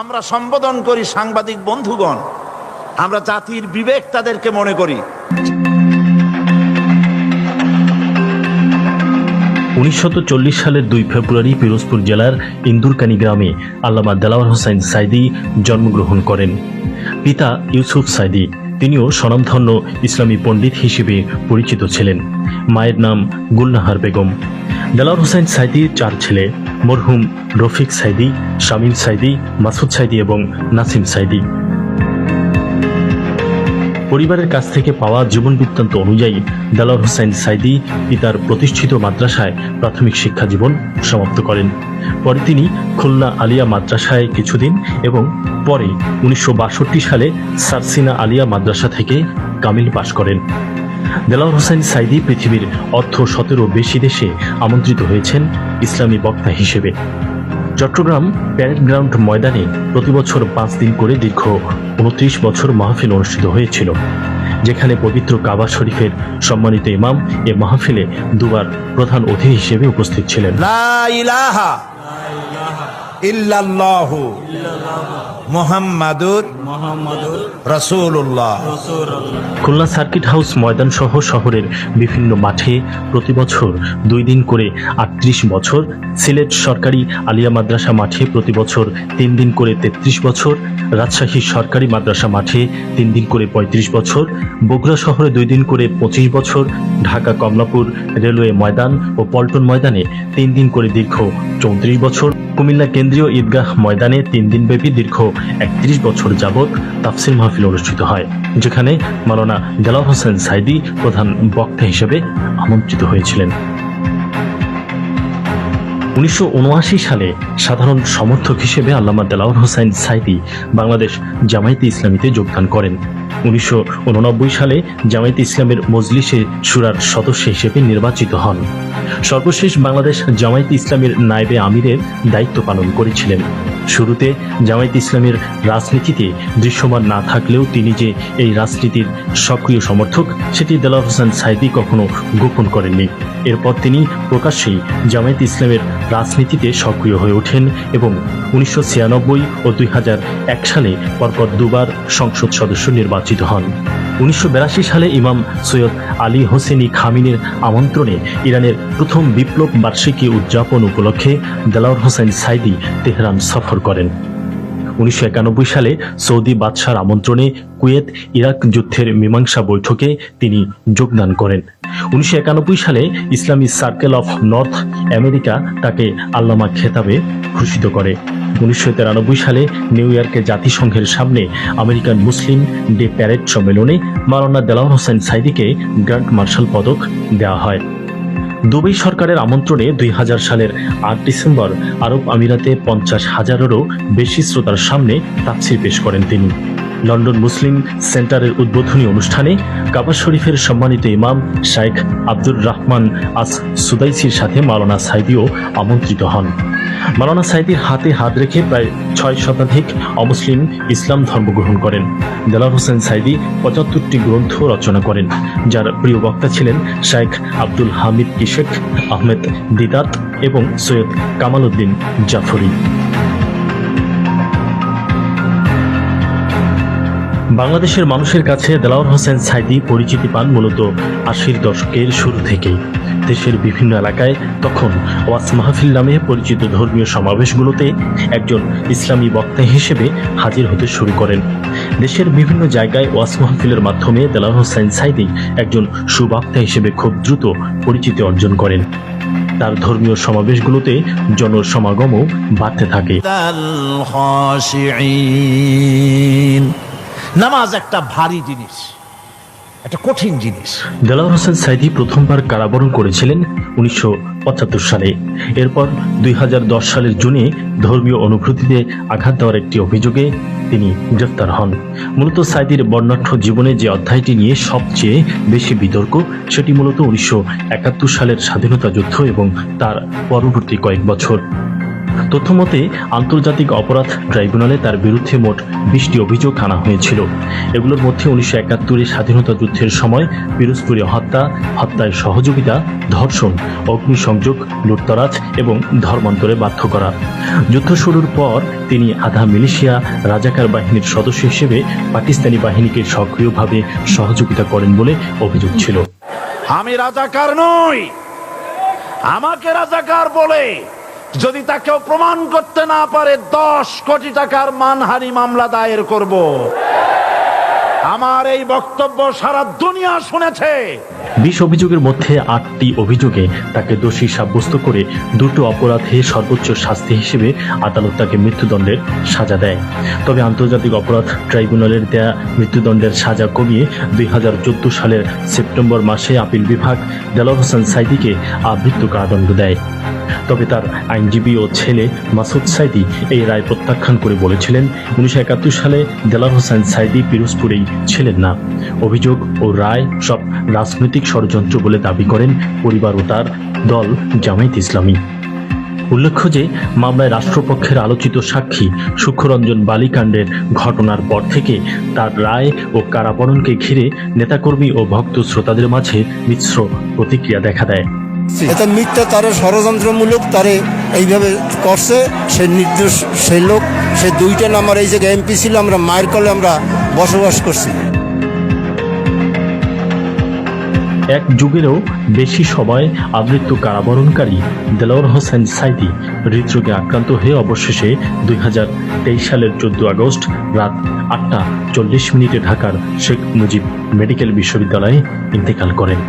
আমরা সম্বোধন করি সাংবাদিক বন্ধুগণ, আমরা জাতির বিবেক তাদেরকে মনে করি। উনিশশো চল্লিশ সালের দুই ফেব্রুয়ারি পিরোজপুর জেলার ইন্দুরকানি গ্রামে আল্লামা দেলাওয়ার হোসেন সাইদি জন্মগ্রহণ করেন। পিতা ইউসুফ সাইদি, তিনিও স্বনামধন্য ইসলামী পণ্ডিত হিসেবে পরিচিত ছিলেন। মায়ের নাম গুলনাহার বেগম। দেলাওয়ার হোসেন সাইদির চার ছেলে মরহুম রফিক সাইদি, শামীম সাইদি, মাসুদ সাইদি এবং নাসিম সাইদি। পরিবারের কাছ থেকে পাওয়া জীবন বৃত্তান্ত অনুযায়ী দেলাওয়ার হোসেন সাইদি পিতার প্রতিষ্ঠিত মাদ্রাসায় প্রাথমিক শিক্ষা জীবন সমাপ্ত করেন। পরে তিনি খুলনা আলিয়া মাদ্রাসায় কিছুদিন এবং পরে উনিশশো বাষট্টি সালে সারসিনা আলিয়া মাদ্রাসা থেকে কামিল পাশ করেন। দেলাওয়ার হোসেন সাইদি পৃথিবীর অর্থ সতেরো বেশি দেশে আমন্ত্রিত হয়েছেন ইসলামী বক্তা হিসেবে। চট্টগ্রাম প্যারেড গ্রাউন্ড ময়দানে প্রতিবছর পাঁচ দিন করে দীর্ঘ উনত্রিশ বছর মাহফিল অনুষ্ঠিত হয়েছিল, যেখানে পবিত্র কাবা শরীফের সম্মানিত ইমাম এ মাহফিলে দুবার প্রধান অতিথি হিসেবে উপস্থিত ছিলেন। ইল্লাল্লাহু মুহাম্মাদুর মোহাম্মদুর খুলনা সার্কিট হাউস ময়দান সহ শহরের বিভিন্ন মাঠে প্রতি বছর দুই দিন করে আটত্রিশ বছর সিলেট সরকারি আলিয়া মাদ্রাসা মাঠে প্রতি বছর তিন দিন করে তেত্রিশ বছর রাজশাহী সরকারি মাদ্রাসা মাঠে তিন দিন করে পঁয়ত্রিশ বছর বগুড়া শহরে দুই দিন করে পঁচিশ বছর ঢাকা কমলাপুর রেলওয়ে ময়দান ও পল্টন ময়দানে তিন দিন করে দীর্ঘ চৌত্রিশ বছর কুমিল্লা কেন্দ্রীয় ঈদগাহ ময়দানে তিন দিনব্যাপী দীর্ঘ একত্রিশ বছর যাবৎ তাফসির মাহফিল অনুষ্ঠিত হয়, যেখানে মালানা দেলাওয়ার হোসেন সাইদি প্রধান বক্তা হিসেবে আমন্ত্রিত হয়েছিলেন। উনিশশো উনআশি সালে সাধারণ সমর্থক হিসেবে আল্লামা দেলাওয়ার হোসেন সাইদি বাংলাদেশ জামায়াতে ইসলামীতে যোগদান করেন। উনিশশো উননব্বই সালে জামায়াতে ইসলামের মজলিসে সুরার সদস্য হিসেবে নির্বাচিত হন। সর্বশেষ বাংলাদেশ জামায়াতে ইসলামের নায়েবে আমিরের দায়িত্ব পালন করেছিলেন। শুরুতে জামায়াত ইসলামের রাজনীতিতে দৃশ্যমান না থাকলেও তিনি যে এই রাজনীতির সক্রিয় সমর্থক, সেটি দেলাওয়ার হোসেন সাইদি কখনো গোপন করেননি। এরপর তিনি প্রকাশ্যেই জামায়াত ইসলামের রাজনীতিতে সক্রিয় হয়ে ওঠেন এবং উনিশশো ছিয়ানব্বই ও দুই হাজার এক সালে পরপর দুবার সংসদ সদস্য নির্বাচিত হন। উনিশশো সালে ইমাম সৈয়দ আলী হোসেনি খামিনের আমন্ত্রণে ইরানের প্রথম বিপ্লব বার্ষিকী উদযাপন উপলক্ষে দেলাওয়ার হোসেন সাইদি তেহরান সফর করেন। উনিশশো একানব্বই সালে সৌদি বাদশার আমন্ত্রণে কুয়েত ইরাক যুদ্ধের মীমাংসা বৈঠকে তিনি যোগদান করেন। উনিশশো একানব্বই সালে ইসলামী সার্কেল অফ নর্থ আমেরিকা তাকে আল্লামা খেতাবে ভূষিত করে। উনিশশো তিরানব্বই সালে নিউ ইয়র্কে জাতিসংঘের সামনে আমেরিকান মুসলিম ডে প্যারেড সম্মেলনে মারানা দেলাওয়ার হোসেন সাইদিকে গ্র্যান্ড মার্শাল পদক দেওয়া হয়। দুবাই সরকারের আমন্ত্রণে দুই হাজার সালের আট ডিসেম্বর আরব আমিরাতে পঞ্চাশ হাজারেরও বেশি শ্রোতার সামনে তাফসির পেশ করেন তিনি। লন্ডন মুসলিম সেন্টারের উদ্বোধনী অনুষ্ঠানে কাবা শরীফের সম্মানিত ইমাম শাইখ আব্দুর রহমান আস সুদাইসির সাথে মালানা সাইদিও আমন্ত্রিত হন। মালানা সাইদির হাতে হাত রেখে প্রায় ছয় শতাধিক অমুসলিম ইসলাম ধর্ম গ্রহণ করেন। দেলার হোসেন সাইদি পঁচাত্তরটি গ্রন্থ রচনা করেন, যার প্রিয় বক্তা ছিলেন শাইখ আব্দুল হামিদ কিশেক আহমেদ দিদাত এবং সৈয়দ কামাল উদ্দিন জাফরি। বাংলাদেশের মানুষের কাছে দেলাওয়ার হোসেন সাইদি পরিচিতি পান মূলত আশির দশকের শুরু থেকেই। দেশের বিভিন্ন এলাকায় তখন ওয়াস মাহফিল নামে পরিচিত ধর্মীয় সমাবেশগুলোতে একজন ইসলামী বক্তা হিসেবে হাজির হতে শুরু করেন। দেশের বিভিন্ন জায়গায় ওয়াস মাহফিলের মাধ্যমে দেলাওয়ার হোসেন সাইদি একজন সুবক্তা হিসেবে খুব দ্রুত পরিচিতি অর্জন করেন। তার ধর্মীয় সমাবেশগুলোতে জনসমাগমও বাড়তে থাকে। নামাজ একটা ভারী জিনিস, একটা কঠিন জিনিস। দেলাওয়ার হোসেন সাইদি প্রথমবার কারাবরণ করেছিলেন উনিশশো পঁচাত্তর সালে। এরপর দুই হাজার দশ সালের জুনে ধর্মীয় অনুভূতিতে আঘাত দেওয়ার একটি অভিযোগে তিনি গ্রেফতার হন। মূলত সাইদির বর্ণাঢ্য জীবনে যে অধ্যায়টি নিয়ে সবচেয়ে বেশি বিতর্ক, সেটি মূলত উনিশশো একাত্তর সালের স্বাধীনতা যুদ্ধ এবং তার পরবর্তী কয়েক বছর। তথ্যমতে, আন্তর্জাতিক অপরাধ ট্রাইব্যুনালে তার বিরুদ্ধে মোট বিশটি অভিযোগ আনা হয়েছিল। এগুলোর মধ্যে উনিশশো একাত্তরের স্বাধীনতা যুদ্ধের সময় পিরোজপুরে হত্যা, হত্যায় সহযোগিতা, ধর্ষণ, অগ্নিসংযোগ, লুটতরাজ এবং ধর্মান্তরে বাধ্য করা। যুদ্ধ শুরুর পর তিনি আধা মিলিশিয়া রাজাকার বাহিনীর সদস্য হিসেবে পাকিস্তানি বাহিনীকে সক্রিয়ভাবে সহযোগিতা করেন বলে অভিযোগ ছিল। আমি রাজাকার নই। আমাকে রাজাকার বলে যদি তাকেও প্রমাণ করতে না পারে, দশ কোটি টাকার মানহানি মামলা দায়ের করব। আমার এই বক্তব্য সারা দুনিয়া শুনেছে। বিশ অভিযোগের মধ্যে আটটি অভিযোগে তাকে দোষী সাব্যস্ত করে দুটো অপরাধে সর্বোচ্চ শাস্তি হিসেবে আদালত তাকে মৃত্যুদণ্ডের সাজা দেয়। তবে আন্তর্জাতিক অপরাধ ট্রাইব্যুনালের দেয়া মৃত্যুদণ্ডের সাজা কমিয়ে দুই হাজার চোদ্দ সালের সেপ্টেম্বর মাসে আপিল বিভাগ দেলার হোসেন সাইদিকে আবৃত্ত কারাদণ্ড দেয়। তবে তার আইনজীবী ও ছেলে মাসুদ সাইদি এই রায় প্রত্যাখ্যান করে বলেছিলেন, উনিশশো একাত্তর সালে দেলার হোসেন সাইদি পিরোজপুরেই ছিলেন না। অভিযোগ ও রায় সব রাজনৈতিক ষড়যন্ত্র বলে দাবি করেন পরিবার ও তার দল জামায়াত ইসলামী। উল্লেখ্য যে, মামলায় রাষ্ট্রপক্ষের আলোচিত সাক্ষী সুক্ষরঞ্জন বালিকাণ্ডের ঘটনার পর থেকে তার রায় ও কারাবরণকে ঘিরে নেতাকর্মী ও ভক্ত শ্রোতাদের মাঝে মিশ্র প্রতিক্রিয়া দেখা দেয়। এটা মিথ্যা তারে ষড়যন্ত্রমূলক তারে এইভাবে করছে। সে নির্দোষ সেই লোক সে দুইটা নাম্বার এই জায়গায় এমপি ছিল আমরা মায়ের কলে আমরা বসবাস করছি। এক যুগেরও বেশি সময় আবৃত্ত কারাবরণকারী দেলাওয়ার হোসেন সাইদি হৃদরোগে আক্রান্ত হয়ে অবশেষে দুই হাজার তেইশ সালের চোদ্দ আগস্ট রাত আটটা চল্লিশ মিনিটে ঢাকার শেখ মুজিব মেডিকেল বিশ্ববিদ্যালয়ে ইন্তেকাল করেন।